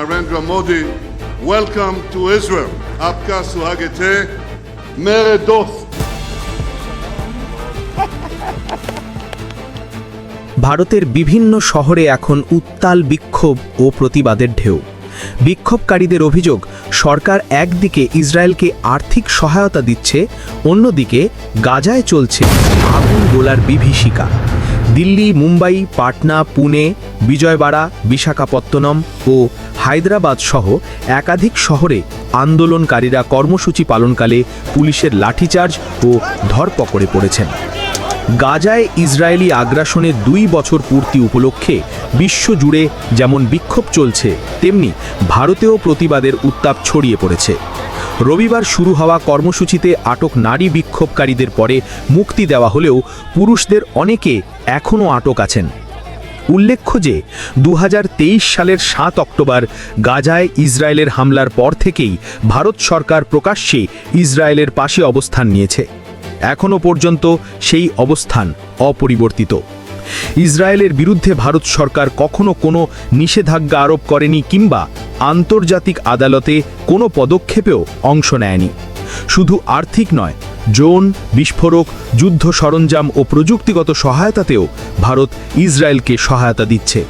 Narendra Modi, welcome to Israel. Apka suhagete mere dost. ভারতের বিভিন্ন শহরে এখন উত্তাল বিক্ষোভ ও প্রতিবাদের ঢেউ বিক্ষোভকারীদের অভিযোগ সরকার একদিকে ইসরায়েলকে আর্থিক সহায়তা দিচ্ছে অন্যদিকে গাজায় চলছে আগুন গোলার বিভীষিকা দিল্লি, মুম্বাই, পাটনা, পুনে, বিজয়বাড়া, বিশাখাপত্তনম ও হায়দ্রাবাদ সহ একাধিক শহরে আন্দোলনকারীরা কর্মসূচি পালনকালে পুলিশের লাঠিচার্জ ও ধরপকড়ে পড়েছেন। গাজায় ইসরায়েলি আগ্রাসনের দুই বছর পূর্তি উপলক্ষে বিশ্বজুড়ে যেমন বিক্ষোভ চলছে, তেমনি ভারতেও প্রতিবাদের উত্তাপ ছড়িয়ে পড়েছে। রবিবার শুরু হওয়া কর্মসূচিতে আটক নারী বিক্ষোভকারীদের পরে মুক্তি দেওয়া হলেও পুরুষদের অনেকে এখনও আটক আছেন। উল্লেখ্য যে, দুহাজার তেইশ সালের সাত অক্টোবর গাজায় ইসরায়েলের হামলার পর থেকেই ভারত সরকার প্রকাশ্যে ইসরায়েলের পাশে অবস্থান নিয়েছে। এখনও পর্যন্ত সেই অবস্থান অপরিবর্তিত। ইসরায়েলের বিরুদ্ধে ভারত সরকার কখনো কোনো নিষেধাজ্ঞা আরোপ করেনি কিংবা আন্তর্জাতিক আদালতে কোনো পদক্ষেপেও অংশ নেয়নি। শুধু আর্থিক নয়, ড্রোন, বিস্ফোরক, যুদ্ধ সরঞ্জাম ও প্রযুক্তিগত সহায়তাতেও ভারত ইসরায়েলকে সহায়তা দিচ্ছে।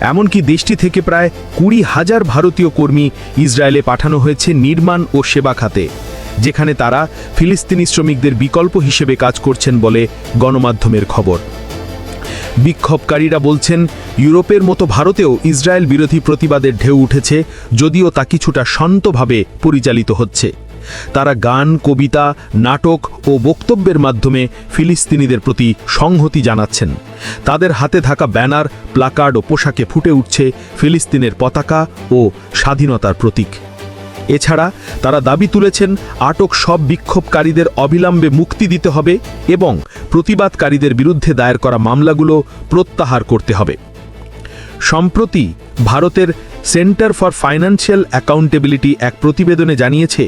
এমনকি দেশটি থেকে প্রায় কুড়ি হাজার ভারতীয় কর্মী ইসরায়েলে পাঠানো হয়েছে নির্মাণ ও সেবা খাতে, যেখানে তারা ফিলিস্তিনি শ্রমিকদের বিকল্প হিসেবে কাজ করছেন বলে গণমাধ্যমের খবর। বিক্ষোভকারীরা বলছেন, ইউরোপের মতো ভারতেও ইসরায়েল বিরোধী প্রতিবাদের ঢেউ উঠেছে, যদিও তা কিছুটা শান্তভাবে পরিচালিত হচ্ছে। তারা গান, কবিতা, নাটক ও বক্তব্যের মাধ্যমে ফিলিস্তিনিদের প্রতি সংহতি জানাচ্ছেন। তাদের হাতে থাকা ব্যানার, প্লাকার্ড ও পোশাকে ফুটে উঠছে ফিলিস্তিনের পতাকা ও স্বাধীনতার প্রতীক। এছাড়া তারা দাবি তুলেছেন, আটক সব বিক্ষোভকারীদের অবিলম্বে মুক্তি দিতে হবে এবং প্রতিবাদকারীদের বিরুদ্ধে দায়ের করা মামলাগুলো প্রত্যাহার করতে হবে। সম্প্রতি ভারতের সেন্টার ফর ফাইন্যান্সিয়াল অ্যাকাউন্টেবিলিটি এক প্রতিবেদনে জানিয়েছে,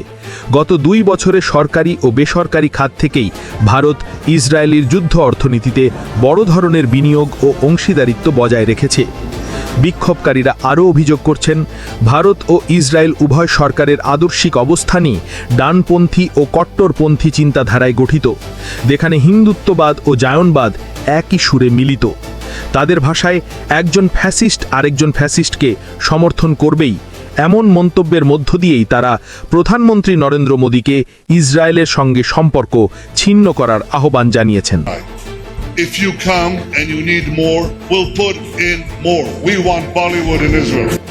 গত দুই বছরে সরকারি ও বেসরকারি খাত থেকেই ভারত ইসরায়েলির যুদ্ধ অর্থনীতিতে বড় ধরনের বিনিয়োগ ও অংশীদারিত্ব বজায় রেখেছে। বিক্ষোভকারীরা আরও অভিযোগ করছেন, ভারত ও ইসরায়েল উভয় সরকারের আদর্শিক অবস্থানই ডানপন্থী ও কট্টরপন্থী চিন্তাধারায় গঠিত। যেখানে হিন্দুত্ববাদ ও জায়নবাদ একই সুরে মিলিত। তাদের ভাষায় একজন ফ্যাসিস্ট আরেকজন ফ্যাসিস্টকে সমর্থন করবেই। এমন মন্তব্যের মধ্য দিয়েই তারা প্রধানমন্ত্রী নরেন্দ্র মোদীকে ইসরায়েলের সঙ্গে সম্পর্ক ছিন্ন করার আহ্বান জানিয়েছেন। If you come and you need more, we'll put in more. We want Bollywood in Israel.